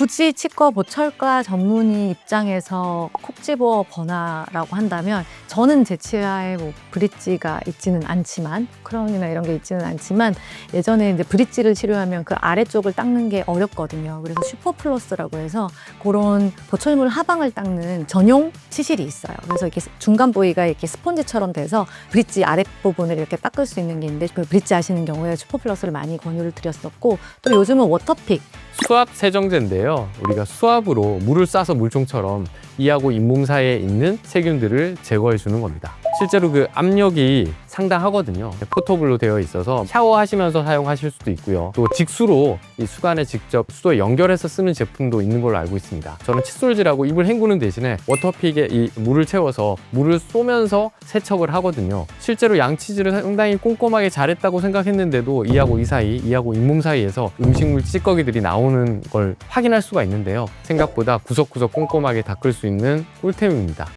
굳이 치과 보철과 전문의 입장에서 콕 집어 번화라고 한다면 저는 제 치아에 뭐 브릿지가 있지는 않지만 크라운이나 이런 게 있지는 않지만 예전에 이제 브릿지를 치료하면 그 아래쪽을 닦는 게 어렵거든요. 그래서 슈퍼플러스라고 해서 그런 보철물 하방을 닦는 전용 치실이 있어요. 그래서 이렇게 중간 부위가 이렇게 스펀지처럼 돼서 브릿지 아랫부분을 이렇게 닦을 수 있는 게 있는데 그 브릿지 하시는 경우에 슈퍼플러스를 많이 권유를 드렸었고 또 요즘은 워터픽 수압 세정제인데요. 우리가 수압으로 물을 쏴서 물총처럼 이하고 잇몸 사이에 있는 세균들을 제거해 주는 겁니다. 실제로 그 압력이 상당하거든요. 포터블로 되어 있어서 샤워하시면서 사용하실 수도 있고요. 또 직수로 이 수간에 직접 수도에 연결해서 쓰는 제품도 있는 걸로 알고 있습니다. 저는 칫솔질하고 입을 헹구는 대신에 워터픽에 이 물을 채워서 물을 쏘면서 세척을 하거든요. 실제로 양치질을 상당히 꼼꼼하게 잘했다고 생각했는데도 이하고 이 사이, 이하고 잇몸 사이에서 음식물 찌꺼기들이 나오는 걸 확인할 수가 있는데요. 생각보다 구석구석 꼼꼼하게 닦을 수 있는 꿀템입니다.